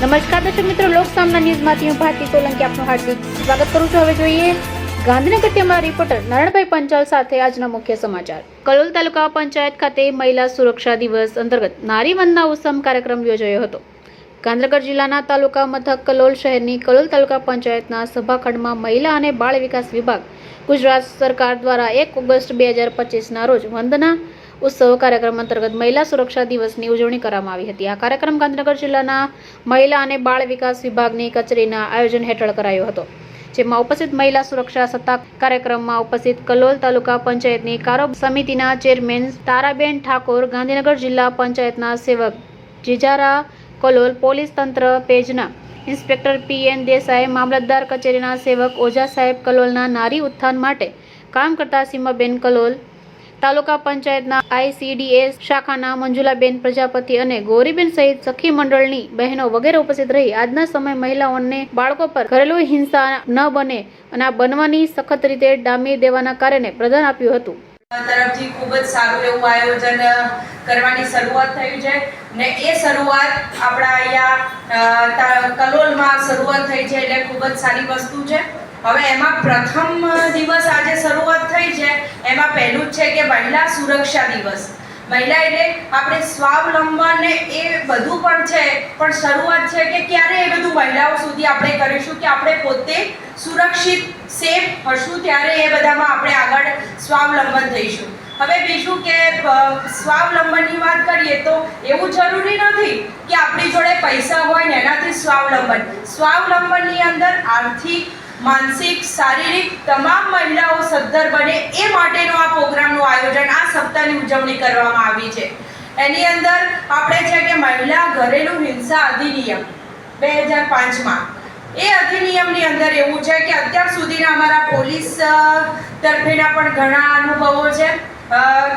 નમસ્કાર દર્શક મિત્રો લોક સામના ન્યૂઝમાંથી હું ભારતી સોલંકી, આપનું હાર્દિક સ્વાગત કરું છું. હવે જોઈએ ગાંધીનગરથી અમારા રિપોર્ટર નારાયણભાઈ પંચાલ સાથે આજના મુખ્ય સમાચાર. કલોલ તાલુકા પંચાયત ખાતે મહિલા સુરક્ષા દિવસ અંતર્ગત નારી વંદના ઉત્સવ કાર્યક્રમ યોજાયો હતો. ગાંધીનગર જિલ્લાના તાલુકા મથક કલોલ શહેરની કલોલ તાલુકા પંચાયતના સભાખંડમાં મહિલા અને બાળ વિકાસ વિભાગ ગુજરાત સરકાર દ્વારા એક ઓગસ્ટ બે હજાર પચીસના રોજ વંદના ઉત્સવ કાર્યક્રમ અંતર્ગત મહિલા સુરક્ષા દિવસની ઉજવણી કરવામાં આવી હતી. આ કાર્યક્રમ ગાંધીનગર જિલ્લાના મહિલા અને બાળ વિકાસ વિભાગની કચેરીના આયોજન હેઠળ કરાયો હતો, જેમાં ઉપસ્થિત મહિલા સુરક્ષા સત્તા કાર્યક્રમમાં ઉપસ્થિત કલોલ તાલુકા પંચાયતની કારોબ સમિતિના ચેરમેન તારાબેન ઠાકોર, ગાંધીનગર જિલ્લા પંચાયતના સેવક જીજારા કલોલ, પોલીસ તંત્ર પેજના ઇન્સ્પેક્ટર પી એન દેસાઈ, મામલતદાર કચેરીના સેવક ઓઝા સાહેબ કલોલના નારી ઉત્થાન માટે કામ કરતા સીમાબેન કલોલ તાલુકા પંચાયતના આઈસીડીએસ શાખાના મંજુલાબેન પ્રજાપતિ અને ગૌરીબેન સહિત સખી મંડળની બહેનો વગેરે ઉપસ્થિત રહી આજના સમય મહિલાઓને બાળકો પર ઘરેલુ હિંસા ન બને અને આ બનવાની સખત રીતે ડામી દેવાના કારણે પ્રદાન આપ્યું હતું. તરફથી ખૂબ જ સારું એવું આયોજન કરવાની શરૂઆત થઈ છે ને એ શરૂઆત આપણા અહીંયા કલોલમાં શરૂઆત થઈ છે એટલે ખૂબ જ સારી વસ્તુ છે. હવે એમાં પ્રથમ દિવસ આજે શરૂઆત થઈ છે. એમાં પહેલું જ છે કે મહિલા સુરક્ષા દિવસ. મહિલા એટલે આપણે સ્વાવલંબન એ બધું પણ છે, પણ શરૂઆત છે કે ક્યારે એ બધું મહિલાઓ સુધી આપણે કરીશું કે આપણે પોતે સુરક્ષિત, સેફ હશું ત્યારે એ બધામાં આપણે આગળ સ્વાવલંબન થઈશું. હવે બીજું કે સ્વાવલંબનની વાત કરીએ તો એવું જરૂરી નથી કે આપણી જોડે પૈસા હોય ને એનાથી સ્વાવલંબન. સ્વાવલંબનની અંદર આર્થિક માનસિક, શારીરિક તમામ મહિલાઓ સદ્ધર બને એ માટેનો આ પ્રોગ્રામનું આયોજન આ સપ્તાહની ઉજવણી કરવામાં આવી છે. એની અંદર આપણે છે કે મહિલા ઘરેલું હિંસા અધિનિયમ બે હજાર પાંચમાં. એ અધિનિયમની અંદર એવું છે કે અત્યાર સુધીના અમારા પોલીસ તરફેના પણ ઘણા અનુભવો છે.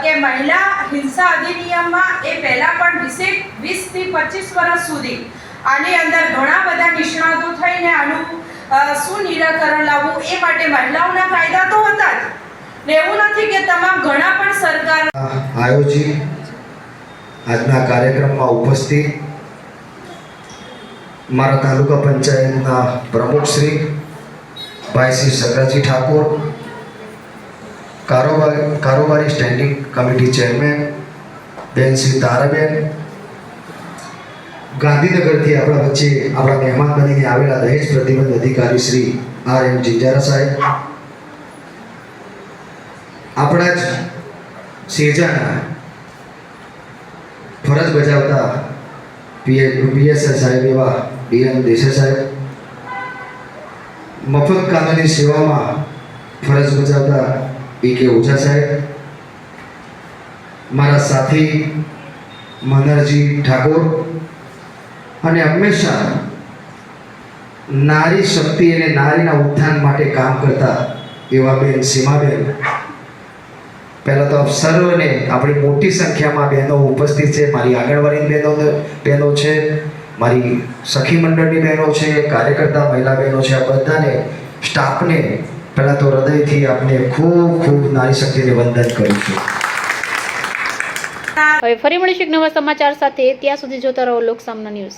કે મહિલા હિંસા અધિનિયમમાં એ પહેલાં પણ વીસે વીસથી પચીસ વર્ષ સુધી આની અંદર ઘણા બધા નિષ્ણાતો થઈને આનું શું નિરાકરણ લાવવું એ માટે મહિલાઓના કાયદા તો હતા જ. ને એવું નથી કે તમામ ઘણા પણ સરકાર આયોજી આજના કાર્યક્રમમાં ઉપસ્થિત મારા તાલુકા પંચાયતના પ્રમુખ શ્રી ભાઈ શ્રી સગરાજી ઠાકોર, કારોબાર કારોબારી સ્ટેન્ડિંગ કમિટી ચેરમેન, બેન શ્રી તારાબેન ગાંધીનગરથી આપણા વચ્ચે આપણા મહેમાન બનીને આવેલા દહેજ પ્રતિબંધ અધિકારી શ્રી આર એમ જિંજારા સાહેબ. આપણા જ સેજાના ફરજ બજાવતા પીએ પીએસઆઈ સાહેબ એવા ડીએમ દેસાઈ સાહેબ. મફત કાનૂની સેવામાં ફરજ બજાવતા પી કે ઓઝા સાહેબ. મારા સાથી મનરજી ઠાકોર અને હંમેશા નારી શક્તિ અને નારીના ઉત્થાન માટે કામ કરતા એવા બેન, સીમાબેન. પહેલાં તો આપ સર્વને આપણી મોટી સંખ્યામાં બહેનો ઉપસ્થિત છે. મારી આંગણવાડી બહેનો બહેનો છે. મારી સખી મંડળની બહેનો છે, કાર્યકર્તા, મહિલા બહેનો છે. આ બધાને, સ્ટાફને પહેલાં તો હૃદયથી આપને ખૂબ ખૂબ નારી શક્તિને વંદન કરું છું. હવે ફરી મળીશું એક નવા સમાચાર સાથે. ત્યાં સુધી જોતા રહો લોક સામના ન્યૂઝ.